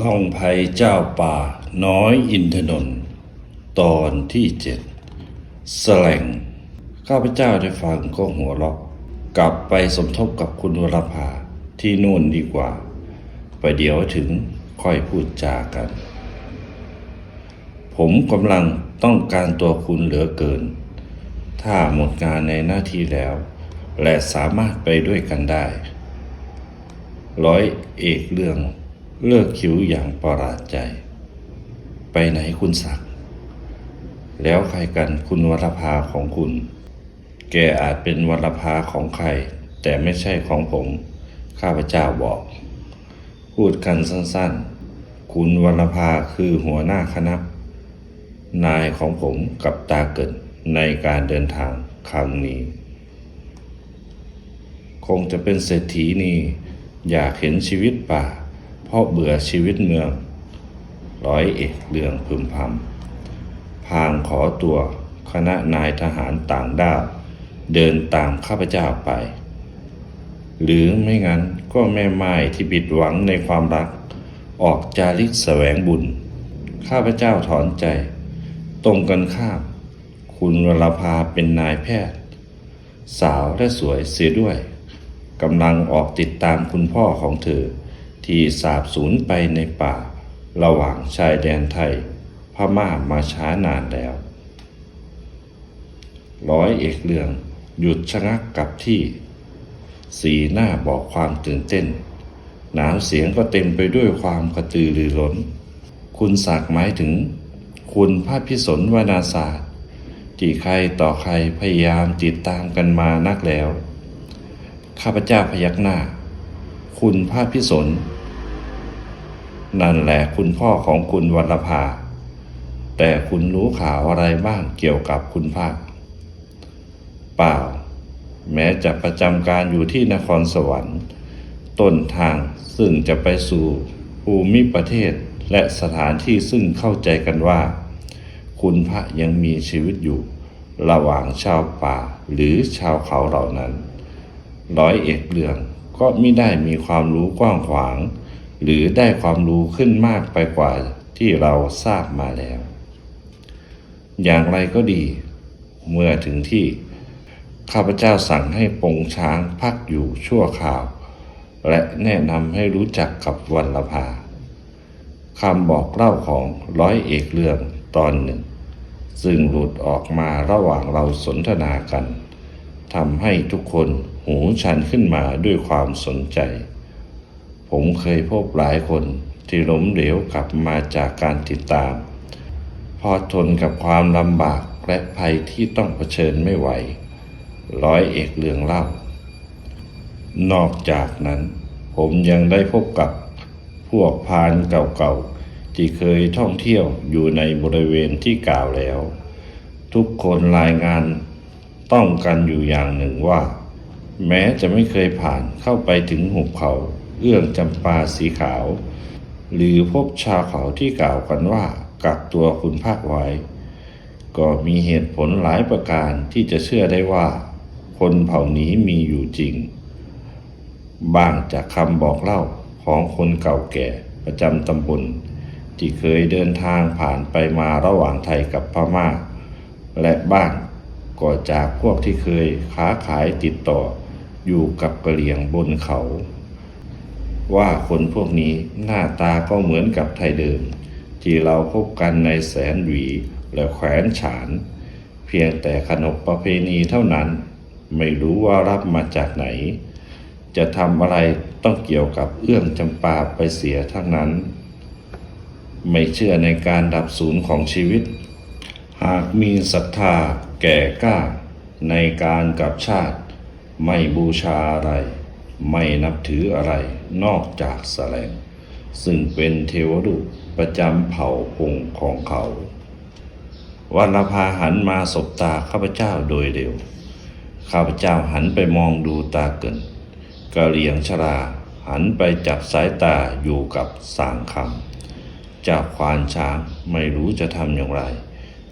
ล่องภัยเจ้าป่าน้อยอินทนนท์ตอนที่เจ็ดแสลงข้าพเจ้าได้ฟังก็หัวเราะกลับไปสมทบกับคุณวรภาที่นู่นดีกว่า ไปเดี๋ยวถึงค่อยพูดจากัน ผมกำลังต้องการตัวคุณเหลือเกิน ถ้าหมดงานในหน้าที่แล้ว และสามารถไปด้วยกันได้ ร้อยเอกเรื่อง เลิกคิวอย่างประหลาดใจ ไปไหนคุณศักดิ์แล้วใครกันคุณวรภาของคุณ แกอาจเป็นวรภาของใคร แต่ไม่ใช่ของผม ข้าพเจ้าบอก พูดกันสั้นๆ คุณวรภาคือหัวหน้าคณะ นายของผมกับตาเกิดในการเดินทางครั้งนี้ คงจะเป็นเศรษฐีนี่อยากเห็นชีวิตป่า เพราะเบื่อชีวิตเมือง ร้อยเอกเรืองพึมพำพางขอตัวคณะนายทหารต่างด้าวเดินตามข้าพเจ้าไป หรือไม่งั้นก็แม่ไม้ที่บิดหวังในความรัก ออกจาริกแสวงบุญ ข้าพเจ้าถอนใจ ตรงกันข้าม คุณวรภาเป็นนายแพทย์ สาวและสวยเสียด้วยกำลังออกติดตามคุณพ่อของเธอ ที่สาบสูญไปในป่า ระหว่างชายแดนไทย พม่ามาช้านานแล้ว ร้อยเอกเรืองหยุดชะงักกับที่ สีหน้าบอกความตื่นเต้น น้ำเสียงก็เต็มไปด้วยความกระตือรือร้น คุณศักหมายถึง คุณพระพิสนวนาศาสตร์ ที่ใครต่อใครพยายามติดตามกันมานักแล้ว ข้าพเจ้าพยักหน้า คุณพระพิสน นั่นแหละคุณพ่อของคุณวรภา แต่คุณรู้ข่าวอะไรบ้างเกี่ยวกับคุณพระเปล่า แม้จะประจำการอยู่ที่นครสวรรค์ต้นทางซึ่งจะไปสู่ภูมิประเทศและสถานที่ซึ่งเข้าใจกันว่า คุณพระยังมีชีวิตอยู่ ระหว่างชาวป่าหรือชาวเขาเหล่านั้น ร้อยเอกเรืองก็ไม่ได้มีความรู้กว้างขวาง หรือได้ความรู้ขึ้นมากไปกว่าที่เราทราบมาแล้ว อย่างไรก็ดี เมื่อถึงที่ ข้าพเจ้าสั่งให้ปงช้างพักอยู่ชั่วคราว และแนะนำให้รู้จักกับวันละพาคำบอกเล่าของร้อยเอกเรื่องตอนหนึ่ง ซึ่งหลุดออกมาระหว่างเราสนทนากันทำให้ทุกคนหูชันขึ้นมาด้วยความสนใจ ผมเคยพบหลายคนที่ล้มเหลวกลับมาจากการติดตาม พอทนกับความลำบากและภัยที่ต้องเผชิญไม่ไหว ร้อยเอกเรืองเล่า นอกจากนั้น ผมยังได้พบกับพวกพานเก่าๆ ที่เคยท่องเที่ยวอยู่ในบริเวณที่กล่าวแล้ว ทุกคนรายงานต้องกันอยู่อย่างหนึ่งว่า แม้จะไม่เคยผ่านเข้าไปถึงหุบเขา เอื้องจำปาสีขาว หรือพบชาวเขาที่กล่าวกันว่ากักตัวคุณภาคไว้ ก็มีเหตุผลหลายประการที่จะเชื่อได้ว่า คนเผ่านี้มีอยู่จริงบางจากคำบอกเล่าของคนเก่าแก่ประจำตำบลที่เคยเดินทางผ่านไปมาระหว่างไทยกับพม่า และบ้างก็จากพวกที่เคยค้าขายติดต่ออยู่กับกะเหรี่ยงบนเขา ว่าคนพวกนี้หน้าตาก็เหมือนกับไทยเดิม ที่เราพบกันในแสนหวีและแขวนฉาน เพียงแต่ขนบประเพณีเท่านั้น ไม่รู้ว่ารับมาจากไหน จะทำอะไรต้องเกี่ยวกับเอื้องจำปาไปเสียทั้งนั้น ไม่เชื่อในการดับศูนย์ของชีวิต หากมีศรัทธาแก่กล้าในการกับชาติ ไม่บูชาอะไร ไม่นับถืออะไรนอกจากแสลง ซึ่งเป็นเทวรูปประจำเผ่าพงของเขาวันละพาหันมาสบตาข้าพเจ้าโดยเร็ว ข้าพเจ้าหันไปมองดูตาเกินกะเหลียงชราหันไปจับสายตาอยู่กับสางคำจากควานช้างไม่รู้จะทำอย่างไร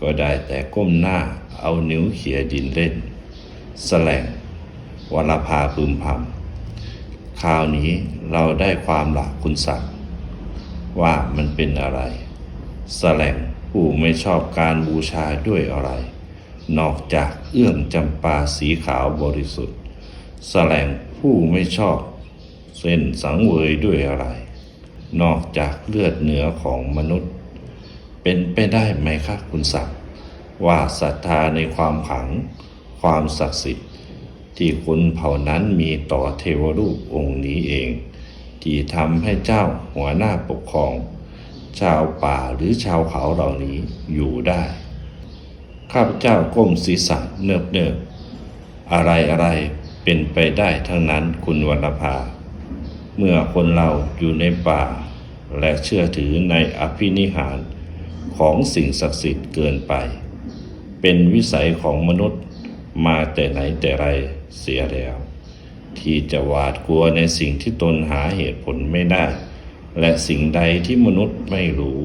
ก็ได้แต่ก้มหน้าเอานิ้วเขี่ยดินเล่น แสลงวรพาพึมพำ คราวนี้เราได้ความหลักคุณศักดิ์ว่ามันเป็นอะไรแสลงผู้ไม่ชอบการบูชาด้วยอะไร นอกจากเอื้องจำปาสีขาวบริสุทธิ์แสลงผู้ไม่ชอบ เส้นสังเวยด้วยอะไร นอกจากเลือดเนื้อของมนุษย์ เป็นไปได้ไหมครับคุณศักดิ์ว่าศรัทธาในความขัง ความศักดิ์สิทธิ์ ที่คนเผ่านั้นมีต่อเทวรูปองค์นี้เอง ที่ทำให้เจ้าหัวหน้าปกครอง ชาวป่าหรือชาวเขาเหล่านี้อยู่ได้ ข้าพเจ้าก้มศีรษะเนิบเนิบๆอะไรอะไรเป็นไปได้ทั้งนั้นคุณวรรณภา เมื่อคนเราอยู่ในป่า และเชื่อถือในอภินิหารของสิ่งศักดิ์สิทธิ์เกินไป เป็นวิสัยของมนุษย์ มาแต่ไหนแต่ไรเสียแล้ว ที่จะหวาดกลัวในสิ่งที่ตนหาเหตุผลไม่ได้ และสิ่งใดที่มนุษย์ไม่รู้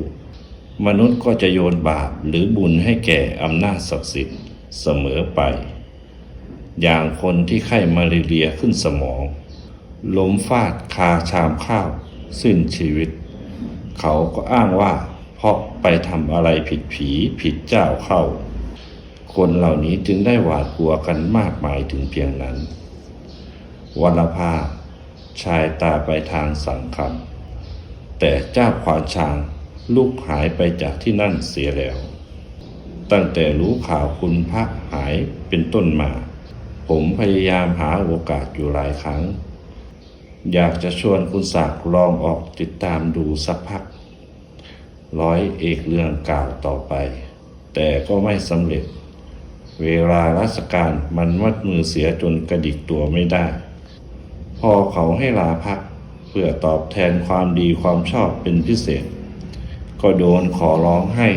มนุษย์ก็จะโยนบาปหรือบุญให้แก่อำนาจศักดิ์สิทธิ์เสมอไป อย่างคนที่ไข้มาเรียขึ้นสมองล้มฟาดคาชามข้าว สิ้นชีวิต เขาก็อ้างว่า เพราะไปทำอะไรผิดผีผิดเจ้าเข้า คนเหล่านี้จึงได้หวาดกลัวกันมากมายถึงเพียงนั้นวัลภาชายตาไปทางสังคำแต่เจ้าควานช้างลูกหายไปจากที่นั่นเสียแล้ว ตั้งแต่รู้ข่าวคุณพระหายเป็นต้นมา ผมพยายามหาโอกาสอยู่หลายครั้ง อยากจะชวนคุณศักดิ์ลองออกติดตามดูสักพัก ร้อยเอกเรื่องกล่าวต่อไป แต่ก็ไม่สำเร็จ เวลาราชการมันมัดมือเสียจนกระดิกตัวไม่ได้ พอเขาให้ลาพัก เพื่อตอบแทนความดีความชอบเป็นพิเศษ ก็โดนขอร้องให้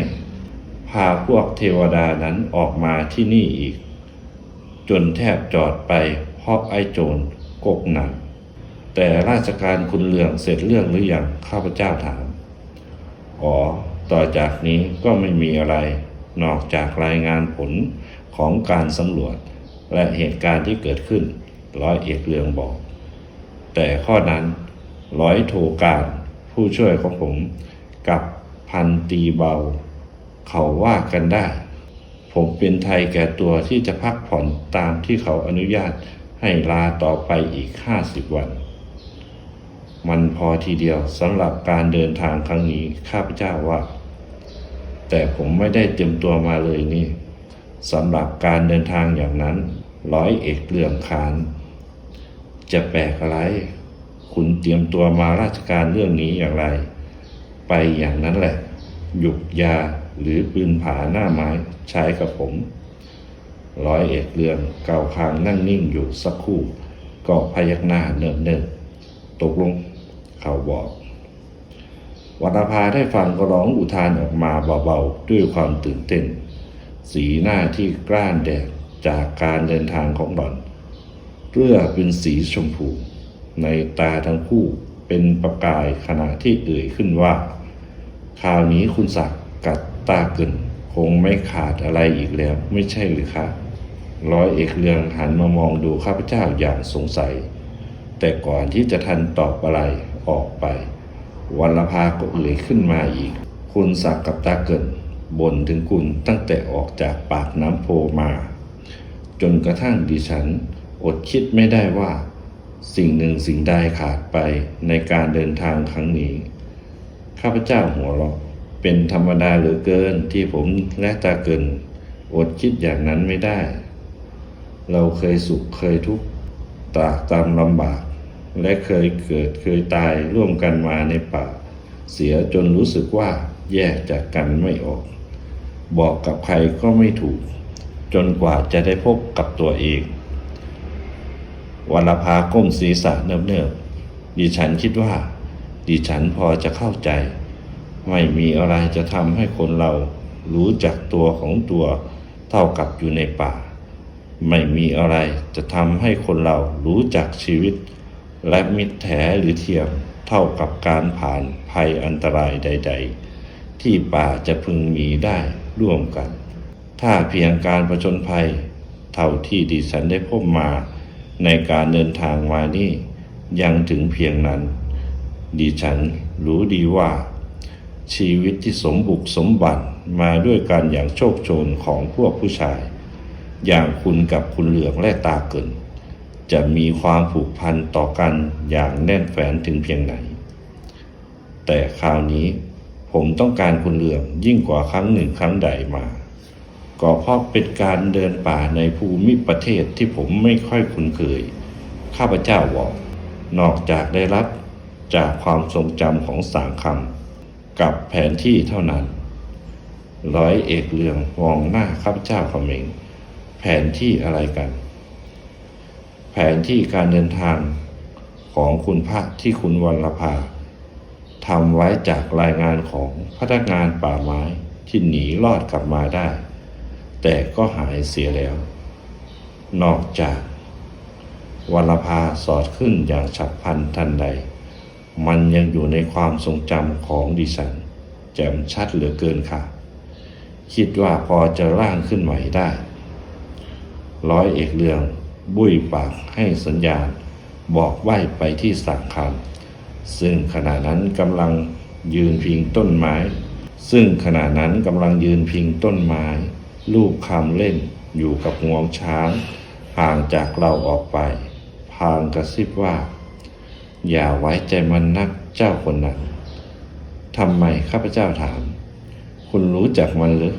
พาพวกเทวดานั้นออกมาที่นี่อีก จนแทบจอดไปเพราะไอ้โจรกกหนักแต่ราชการคุณเรืองเสร็จเรื่องหรือยังข้าพเจ้าถาม อ๋อ ต่อจากนี้ก็ไม่มีอะไร นอกจากรายงานผล ของการสำรวจ และเหตุการณ์ที่เกิดขึ้น ร้อยเอกเรืองบอก แต่ข้อนั้นร้อยโทการผู้ช่วยของผมกับพันตีเบา เขาว่ากันได้ ผมเป็นไทยแก่ตัวที่จะพักผ่อนตามที่เขาอนุญาตให้ลาต่อไปอีกห้าสิบวัน มันพอทีเดียวสำหรับการเดินทางครั้งนี้ข้าพเจ้าว่า แต่ผมไม่ได้เตรียมตัวมาเลยนี่ สำหรับการเดินทางอย่างนั้น ร้อยเอกเรื่องคาน จะแปลกอะไร คุณเตรียมตัวมาราชการเรื่องนี้อย่างไร ไปอย่างนั้นแหละ หยุกยาหรือปืนผาหน้าไม้ใช้กับผม ร้อยเอกเรืองเกาคางนั่งนิ่งอยู่สักครู่ ก็พยักหน้าเนิบเนิบๆตกลงเขาบอกวัณภาได้ฟังก็ร้องอุทานออกมาเบาๆ ด้วยความตื่นเต้น สีหน้าที่กล้านแดดจากการเดินทางของหล่อนเรือเป็นสีชมพู ในตาทั้งคู่เป็นประกายขณะที่เอ่ยขึ้นว่าคราวนี้คุณศักดิ์กับตาเกินคงไม่ขาดอะไรอีกแล้ว ไม่ใช่หรือคะร้อยเอกเรืองหันมามองดูข้าพเจ้าอย่างสงสัย แต่ก่อนที่จะทันตอบอะไรออกไปวันละพาก็เอ่ยขึ้นมาอีก คุณศักดิ์กับตาเกิน บ่นถึงคุณตั้งแต่ออกจากปากน้ำโพมา จนกระทั่งดิฉันอดคิดไม่ได้ว่า สิ่งหนึ่งสิ่งใดขาดไปในการเดินทางครั้งนี้ ข้าพเจ้าหัวเราะเป็นธรรมดาเหลือเกินที่ผมและตาเกิน อดคิดอย่างนั้นไม่ได้ เราเคยสุขเคยทุกข์ตากตามลำบาก และเคยเกิดเคยตายร่วมกันมาในป่า เสียจนรู้สึกว่าแยกจากกันไม่ออก บอกกับใครก็ไม่ถูก จนกว่าจะได้พบกับตัวเองวัลภาก้มศีรษะเนิบๆดิฉันคิดว่า ดิฉันพอจะเข้าใจ ไม่มีอะไรจะทำให้คนเรารู้จักตัวของตัวเท่ากับอยู่ในป่า ไม่มีอะไรจะทำให้คนเรารู้จักชีวิต และมิตรแท้หรือเทียมเท่ากับการผ่านภัยอันตรายใด ๆ ที่ป่าจะพึงมีได้ ร่วมกัน ถ้าเพียงการประชนภัย เท่าที่ดิฉันได้พบมาในการเดินทางมานี่ยังถึงเพียงนั้น ดิฉันรู้ดีว่า ชีวิตที่สมบุกสมบันมาด้วยกันอย่างโชคโชนของพวกผู้ชาย อย่างคุณกับคุณเหลืองและตาเกินจะมีความผูกพันต่อกันอย่างแน่นแฟนถึงเพียงไหน แต่คราวนี้ ผมต้องการคุณเหลืองยิ่งกว่าครั้งหนึ่งครั้งใดมาก็เพราะเป็นการเดินป่าในภูมิประเทศที่ผมไม่ค่อยคุ้นเคย ข้าพเจ้าบอก นอกจากได้รับจากความทรงจำของสางคำกับแผนที่เท่านั้น ร้อยเอกเรืองมองหน้าข้าพเจ้าเขมงแผนที่อะไรกัน แผนที่การเดินทางของคุณพระที่คุณวรภา ทำไว้จากรายงานของพนักงานป่าไม้ที่หนีรอดกลับมาได้ แต่ก็หายเสียแล้ว นอกจากวรภาสอดขึ้นอย่างฉับพลันทันใด มันยังอยู่ในความทรงจำของดิฉัน แจ่มชัดเหลือเกินค่ะ คิดว่าพอจะร่างขึ้นใหม่ได้ ร้อยเอกเรือง บุ้ยปากให้สัญญาณ บอกไหวไปที่สังคำ ซึ่งขณะนั้นกำลังยืนพิงต้นไม้ ซึ่งขณะนั้นกำลังยืนพิงต้นไม้ ลูกคำเล่นอยู่กับงวงช้าง ห่างจากเราออกไป พางกระซิบว่า อย่าไว้ใจมันนักเจ้าคนนั้นทำไมข้าพเจ้าถาม คุณรู้จักมันหรือ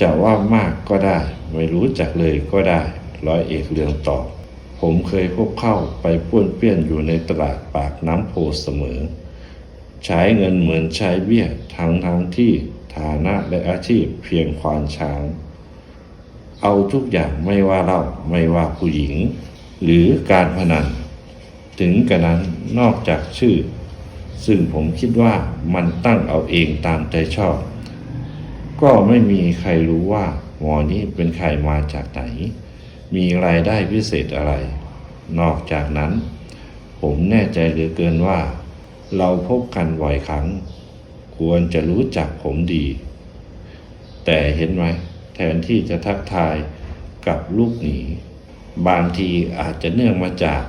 จะว่ามากก็ได้ ไม่รู้จักเลยก็ได้ ร้อยเอกเรืองตอบ ผมเคยพบเข้าไปป้วนเปี้ยนอยู่ในตลาดปากน้ำโพเสมอ ใช้เงินเหมือนใช้เบี้ยทั้งทั้งที่ฐานะและอาชีพเพียงควานช้าง เอาทุกอย่างไม่ว่าเราไม่ว่าผู้หญิง หรือการพนัน ถึงกระนั้นนอกจากชื่อ ซึ่งผมคิดว่ามันตั้งเอาเองตามใจชอบ ก็ไม่มีใครรู้ว่าหมอนี้เป็นใครมาจากไหน มีรายได้พิเศษอะไร นอกจากนั้น ผมแน่ใจเหลือเกินว่า เราพบกันบ่อยครั้ง ควรจะรู้จักผมดี แต่เห็นไหม แทนที่จะทักทายกับลูกหนีบางทีอาจจะเนื่องมาจาก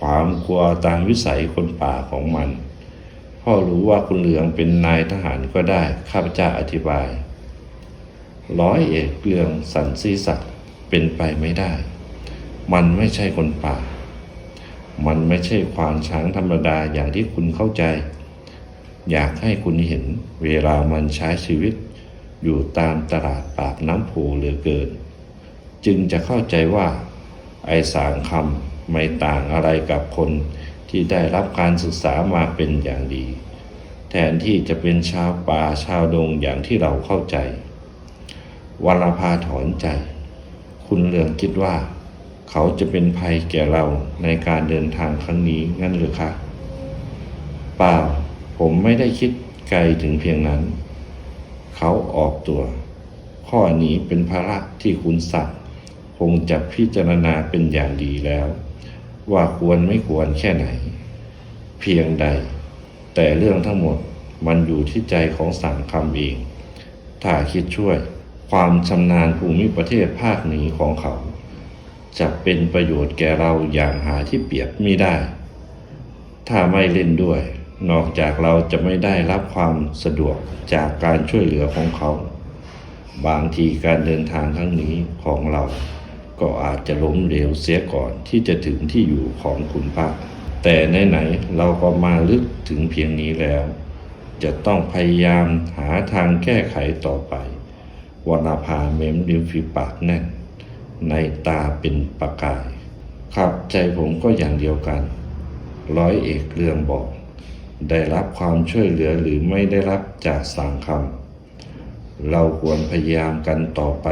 ความกลัวตามวิสัยคนป่าของมัน พ่อรู้ว่าคุณเหลืองเป็นนายทหารก็ได้ ข้าพเจ้าอธิบาย ร้อยเอกเรืองสันศีศักดิ เป็นไปไม่ได้ มันไม่ใช่คนป่า มันไม่ใช่ควานช้างธรรมดาอย่างที่คุณเข้าใจ อยากให้คุณเห็นเวลามันใช้ชีวิต อยู่ตามตลาดปากน้ำโพเหลือเกิน จึงจะเข้าใจว่า ไอ้สางคำไม่ต่างอะไรกับคนที่ได้รับการศึกษามาเป็นอย่างดี แทนที่จะเป็นชาวป่าชาวดงอย่างที่เราเข้าใจวรภาถอนใจ คุณเหลืองคิดว่า เขาจะเป็นภัยแก่เราในการเดินทางครั้งนี้งั้นหรือคะเปล่า ผมไม่ได้คิดไกลถึงเพียงนั้น เขาออกตัว ข้อนี้เป็นภาระที่คุณสักดิ์คงจะพิจารณาเป็นอย่างดีแล้ว ว่าควรไม่ควรแค่ไหน เพียงใด แต่เรื่องทั้งหมดมันอยู่ที่ใจของสังคำเอง ถ้าคิดช่วย ความชำนาญภูมิประเทศภาคนี้ของเขา จะเป็นประโยชน์แก่เราอย่างหาที่เปรียบไม่ได้ ถ้าไม่เล่นด้วย นอกจากเราจะไม่ได้รับความสะดวกจากการช่วยเหลือของเขา บางทีการเดินทางครั้งนี้ของเรา ก็อาจจะล้มเหลวเสียก่อนที่จะถึงที่อยู่ของคุณพระแต่ไหนๆเราก็มาลึกถึงเพียงนี้แล้ว จะต้องพยายามหาทางแก้ไขต่อไป วรรณภาเม้มริมฝีปากแน่น ในตาเป็นประกาย ครับใจผมก็อย่างเดียวกัน ร้อยเอกเรืองบอก ได้รับความช่วยเหลือหรือไม่ได้รับจากสังคำเราควรพยายามกันต่อไป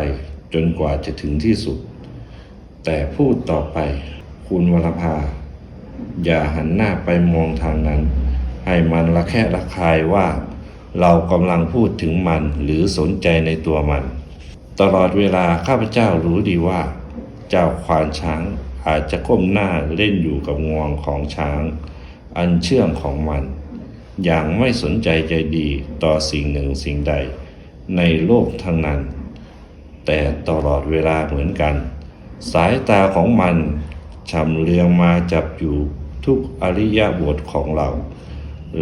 จนกว่าจะถึงที่สุด แต่พูดต่อไป คุณวรภา อย่าหันหน้าไปมองทางนั้น ให้มันระแคะระคายว่า เรากำลังพูดถึงมันหรือสนใจในตัวมัน ตลอดเวลาข้าพเจ้ารู้ดีว่า เจ้าควานช้างอาจจะก้มหน้าเล่นอยู่กับงวงของช้าง อันเชื่องของมัน อย่างไม่สนใจใจดีต่อสิ่งหนึ่งสิ่งใด ในโลกทั้งนั้น แต่ตลอดเวลาเหมือนกัน สายตาของมันชำเลืองมาจับอยู่ทุกอริยบทของเรา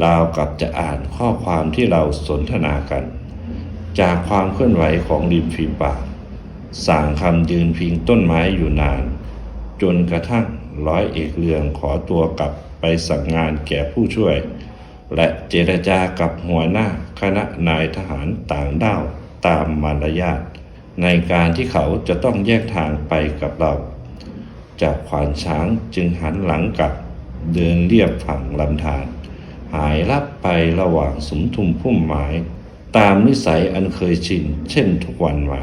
ราวกับจะอ่านข้อความที่เราสนทนากัน จากความเคลื่อนไหวของริมฝีปาก สั่งคำยืนพิงต้นไม้อยู่นาน จนกระทั่งร้อยเอกเรืองขอตัวกลับไปสั่งงานแก่ผู้ช่วย และเจรจากับหัวหน้าคณะนายทหารต่างด้าวตามมารยาทในการที่เขาจะต้องแยกทางไปกับเรา จากขวานช้างจึงหันหลังกลับเดินเรียบฝั่งลำธาร หายลับไประหว่างสุมทุมพุ่มไม้ ตามนิสัยอันเคยชินเช่นทุกวันมา